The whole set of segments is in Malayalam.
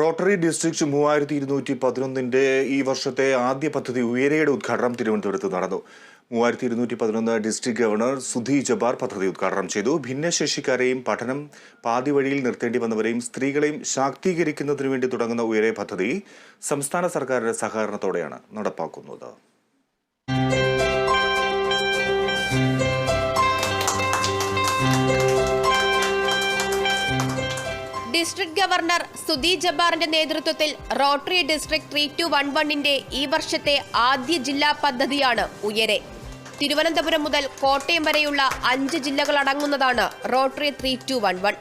റോട്ടറി ഡിസ്ട്രിക്ട് മൂവായിരത്തി ഇരുന്നൂറ്റി പതിനൊന്നിന്റെ ഈ വർഷത്തെ ആദ്യ പദ്ധതി ഉയരയുടെ ഉദ്ഘാടനം തിരുവനന്തപുരത്ത് നടന്നു. മൂവായിരത്തി ഇരുന്നൂറ്റി പതിനൊന്ന് ഡിസ്ട്രിക്ട് ഗവർണർ സുധി ജബാർ പദ്ധതി ഉദ്ഘാടനം ചെയ്തു. ഭിന്നശേഷിക്കാരെയും പഠനം പാതി വഴിയിൽ നിർത്തേണ്ടി വന്നവരെയും സ്ത്രീകളെയും ശാക്തീകരിക്കുന്നതിനു വേണ്ടി തുടങ്ങുന്ന ഉയരെ പദ്ധതി സംസ്ഥാന സർക്കാരിന്റെ സഹകരണത്തോടെയാണ് നടപ്പാക്കുന്നത്. ഡിസ്ട്രിക്ട് ഗവർണർ സുധി ജബാറിന്റെ നേതൃത്വത്തിൽ Rotary district three two one വണ്ണിന്റെ ഈ വർഷത്തെ ആദ്യ ജില്ലാ പദ്ധതിയാണ് ഉയരെ. തിരുവനന്തപുരം മുതൽ കോട്ടയം വരെയുള്ള അഞ്ച് ജില്ലകൾ അടങ്ങുന്നതാണ് Rotary three two one one.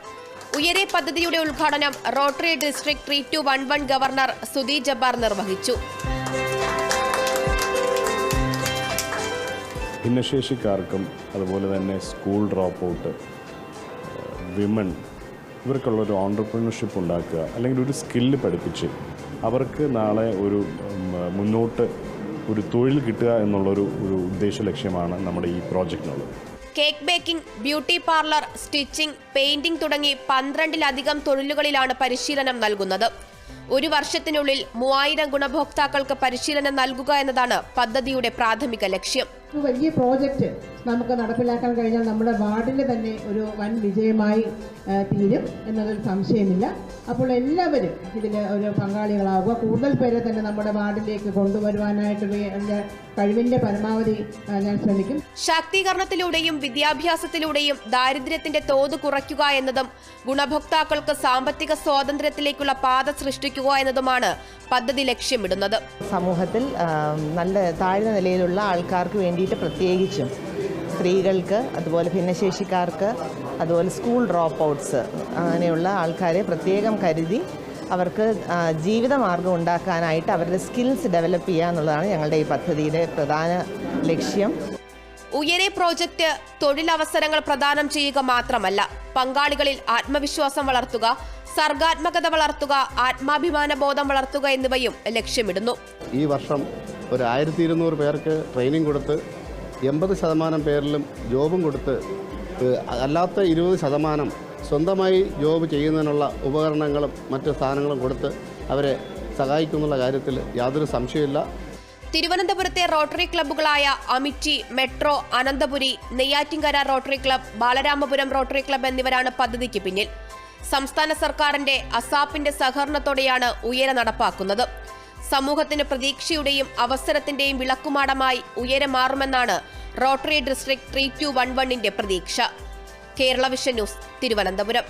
ഉയരെ പദ്ധതിയുടെ ഉദ്ഘാടനം Rotary district three two one one governor Sudhi Jabbar നിർവഹിച്ചു. ഭിന്നശേഷിക്കാർക്കും അതുപോലെ തന്നെ സ്കൂൾ ഡ്രോപ്പ് ഔട്ട് വിമൺ ഇവർക്കുള്ള ഒരു ഓണ്ടർപ്രണർഷിപ്പ് ഉണ്ടാക്കുക അല്ലെങ്കിൽ ഒരു സ്കില്ല് പഠിപ്പിച്ച് അവർക്ക് നാളെ ഒരു മുന്നോട്ട് ഒരു തൊഴിൽ കിട്ടുക എന്നുള്ളൊരു ഒരു ഉദ്ദേശ ലക്ഷ്യമാണ് നമ്മുടെ ഈ പ്രോജക്റ്റിനുള്ളത്. Cake baking beauty parlour stitching painting തുടങ്ങി പന്ത്രണ്ടിലധികം തൊഴിലുകളിലാണ് പരിശീലനം നൽകുന്നത്. ഒരു വർഷത്തിനുള്ളിൽ മൂവായിരം ഗുണഭോക്താക്കൾക്ക് പരിശീലനം നൽകുക എന്നതാണ് പദ്ധതിയുടെ പ്രാഥമിക ലക്ഷ്യം. ഒരു വലിയ പ്രോജക്റ്റ് നമുക്ക് നടപ്പിലാക്കാൻ കഴിഞ്ഞാൽ നമ്മുടെ വാർഡിന് തന്നെ ഒരു വൻ വിജയമായി തീരും എന്നതിൽ സംശയമില്ല. അപ്പോൾ എല്ലാവരും ഇതിൽ ഒരു പങ്കാളികളാവുക. കൂടുതൽ പേരെ തന്നെ നമ്മുടെ വാർഡിലേക്ക് കൊണ്ടുവരുവാനായിട്ട് എന്റെ കഴിവിന്റെ പരമാവധി ഞാൻ ശ്രമിക്കും. ശാക്തീകരണത്തിലൂടെയും വിദ്യാഭ്യാസത്തിലൂടെയും ദാരിദ്ര്യത്തിന്റെ തോത് കുറയ്ക്കുക എന്നതും ഗുണഭോക്താക്കൾക്ക് സാമ്പത്തിക സ്വാതന്ത്ര്യത്തിലേക്കുള്ള പാത സൃഷ്ടിക്കുക എന്നതുമാണ് പദ്ധതി ലക്ഷ്യമിടുന്നത്. സമൂഹത്തിൽ നല്ല താഴ്ന്ന നിലയിലുള്ള ആൾക്കാർക്ക് വേണ്ടിയിട്ട് പ്രത്യേകിച്ചും സ്ത്രീകൾക്ക് അതുപോലെ ഭിന്നശേഷിക്കാർക്ക് അതുപോലെ സ്കൂൾ ഡ്രോപ്പ് ഔട്ട്സ് അങ്ങനെയുള്ള ആൾക്കാരെ പ്രത്യേകം കരുതി അവർക്ക് ജീവിതമാർഗം ഉണ്ടാക്കാനായിട്ട് അവരുടെ സ്കിൽസ് ഡെവലപ്പ് ചെയ്യുക എന്നുള്ളതാണ് ഞങ്ങളുടെ ഈ പദ്ധതിയുടെ പ്രധാന ലക്ഷ്യം. ഉയരെ പ്രോജക്റ്റ് തൊഴിലവസരങ്ങൾ പ്രദാനം ചെയ്യുക മാത്രമല്ല പങ്കാളികളിൽ ആത്മവിശ്വാസം വളർത്തുക സർഗാത്മകത വളർത്തുക ആത്മാഭിമാന ബോധം വളർത്തുക എന്നിവയും ലക്ഷ്യമിടുന്നു. ഈ വർഷം ഒരു ആയിരത്തി ഇരുന്നൂറ് പേർക്ക് ട്രെയിനിങ് കൊടുത്ത് എൺപത് ശതമാനം പേരിലും ജോബും കൊടുത്ത് അല്ലാത്ത ഇരുപത് ശതമാനം സ്വന്തമായി ജോബ് ചെയ്യുന്നതിനുള്ള ഉപകരണങ്ങളും മറ്റ് സാധനങ്ങളും കൊടുത്ത് അവരെ സഹായിക്കുന്നുള്ള കാര്യത്തിൽ യാതൊരു സംശയമില്ല തിരുവനന്തപുരത്തെ Rotary ക്ലബ്ബുകളായ Amity Metro Ananthapuri Neyyattinkara Rotary Club Balaramapuram Rotary Club എന്നിവരാണ് പദ്ധതിക്ക് പിന്നിൽ. സംസ്ഥാന സർക്കാരിന്റെ അസാപ്പിന്റെ സഹകരണത്തോടെയാണ് ഉയര നടപ്പാക്കുന്നത്. സമൂഹത്തിന് പ്രതീക്ഷയുടെയും അവസരത്തിന്റെയും വിളക്കുമാടമായി ഉയരെ മാറുമെന്നാണ് Rotary district three two one വണ്ണിന്റെ പ്രതീക്ഷ. Kerala Vision News Thiruvananthapuram.